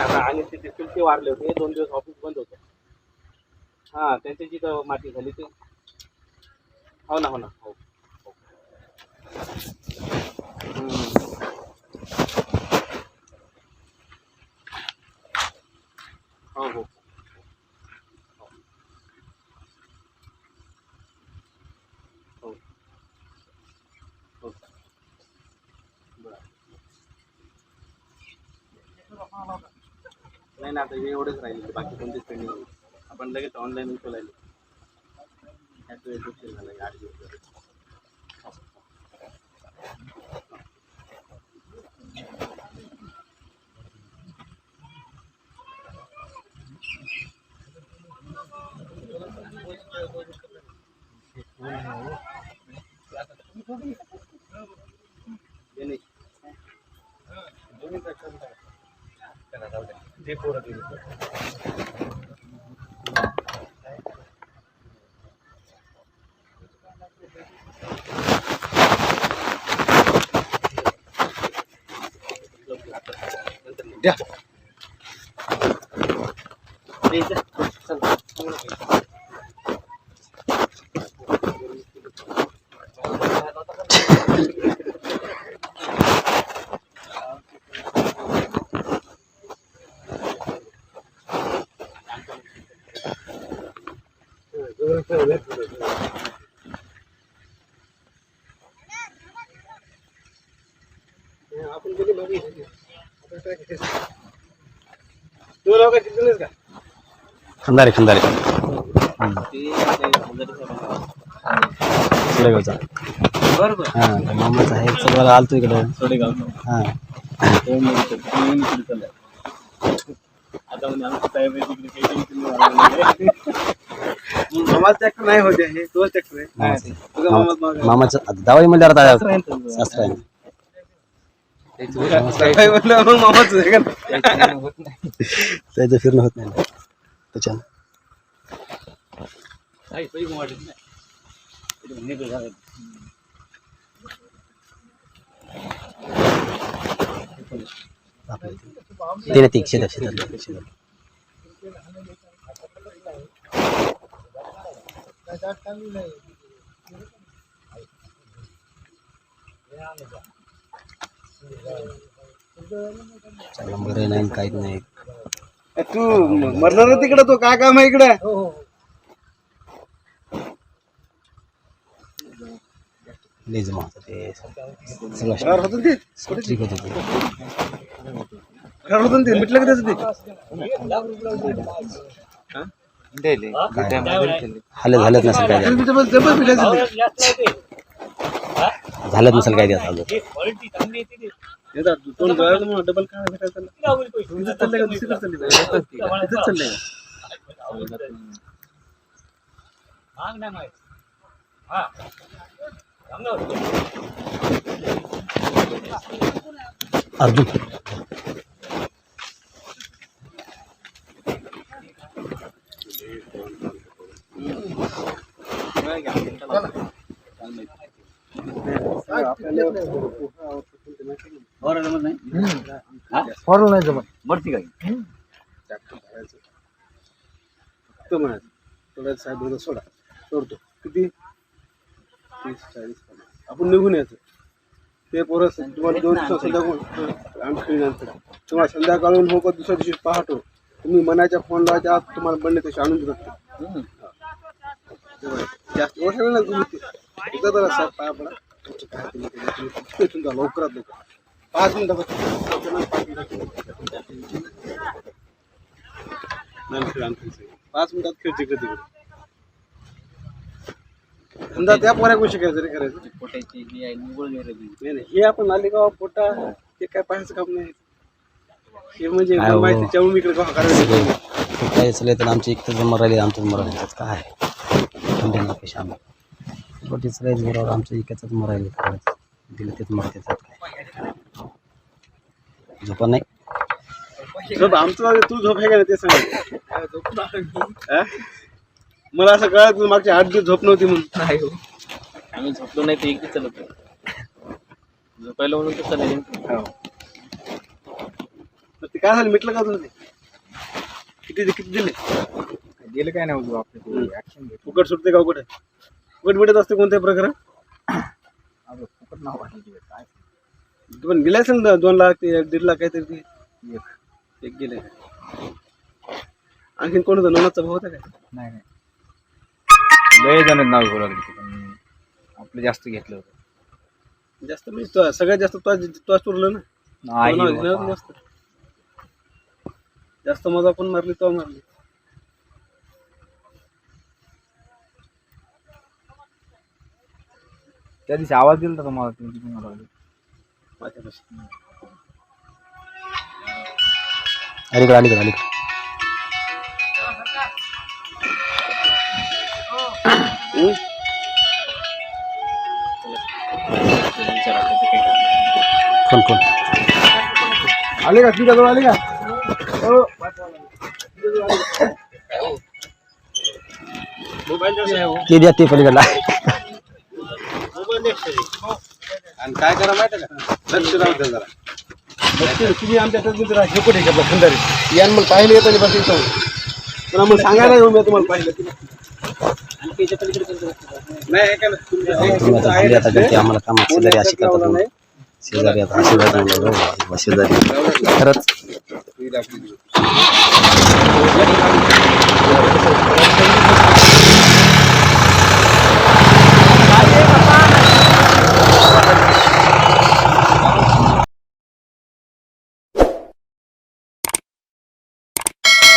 आता आणि ते ते चुलते वारले होते. दोन दिवस ऑफिस बंद होतं. हा त्यांच्या जिथं माती झाली ते. हो ना हो ना. हो. हो. हम्म. हो. हो. हो. हो. बरं. नाही ना आता हे राहिले बाकी कोणतेच पेंडिंग आपण लगेच ऑनलाईन उचलायला झाला आठ दिवस झाले. हे. द्या द्यायचं? आपण कधी तू लोक तिथूनच का खंदारे खंदारे ते आपल्या बरोबर हा आहे सगळं आलतो इकडे सोडेगावचं. हा आता म्हणजे आमचं साहेब तिकडे काही मामाच ट्रॅक्टर नाही होते हे ट्रॅक्टर आहे मामाचं. तुझा मामाच मागे मामाचं आता दावाई म्हणल्यावर सासरा आहे ना तुमचं. सासरा आहे काय म्हणलं मग मामाच आहे का त्याचं फिरणं होत नाही जावे. आपल्या इथे. ते नाही ते शेतात शेतात शेतात बरं नाही. काहीच नाही. तू मरणार ना तिकडं तो काय काम आहे इकडं? लय जमा होतं ते सगळं. घरावर होतं ना ते? ठीक होतं ते घरावर होतं ना ते? मिटलं का त्याचं ते? झालंच नसेल काय त्याचं. झालंच नसेल काय द्यायचं अजून? येतात, जमत नाही फॉरल नाही जमत. तो म्हणायचं थोड्या साहेब सोडा सोडतो किती तीस चाळीस पन्नास आपण निघून यायचं. ते पोरं तुम्हाला दोन दिवस संध्याकाळ आम्ही तुम्हाला संध्याकाळून हो का दुसऱ्या दिवशी पहाटो. तुम्ही मनाच्या फोन लावायच्या आत तुम्हाला बनणे तसे आणून देतात. जास्त ना तुम्ही एकदा जरा पाया पडा तुमचं काय तुम्ही केलं, तुम्ही किती तुमचा लवकरात लवकर पाच मिनिटं बस. पाच मिनिटात खेळ आणखी सगळे. पाच मिनिटात खेळ जिंकत तिकडे समजा त्या पोऱ्या शिकायचं रे करायचं पोटाची ही आहे नाही. नाही हे आपण नालेगाव पोटा ते काय पाहायचं काम नाही हे म्हणजे. माहिती चावून इकडे का करायचं काय तर आमची एक तर जमर राहिली आमचं त्यात काय नका आम्ही छोटी चालायचं बरोबर आमचं एकाच मर दिलं तेच मर काय झोपा नाही झोप आमचं तू झोप आहे का ते सांग हा? मला असं कळत नाही, मागचे आठ दिवस झोप नव्हती म्हणून नाही हो. आम्ही झोपलो नाही तर एकटी चालत होतो. झोपायला म्हणून तर चालेल हो. ते काय झालं मिटलं का तुझं ते किती किती दिले गेलं काय नाही आपलं ऍक्शन घेतो फुकट सुटते का कुठे? फुकट भेटत असते कोणत्या प्रकारात अगं फुकट नाव वाटलं काय? पण दिले असेल ना दोन लाख ते दीड लाख काहीतरी ते? एक. एक गेले. आणखीन कोण होतं? नवनाथचा भाऊ होता काय? नाही नाही. लय जण नाव घेऊ लागले ते पण आपलं जास्त घेतलं होतं. जास्त म्हणजे तो- सगळ्यात जास्त तो तो चुरलं ना? नाही. जास्त. जास्त मजा पण मारली तो मारली. त्या दिवशी आवाज दिला होता तुम्हाला तुम्ही किती मला लागले. माझ्यापाशी अलीकडे अलीकडे अलीकडे हम्म? फोन फोन आले का तुझ्या जवळ आले का हो. ते द्या ते पलीकडला आणि काय करा माहिती का? लक्ष राहू द्या जरा. तुम्ही आमच्या तज्ञ राहा हे कुठे घेतला खंडारी. यान मला पाहिलं येतं बस इथं. पण आम्हाला सांगायला येऊ मी तुम्हाला पाहिलं. नाही हे काय आता गलती आम्हाला कामात शेजारी अशी करतात म्हणून. शेजारी आता शेजारी म्हणलं, हो, शेजारी. खरंच.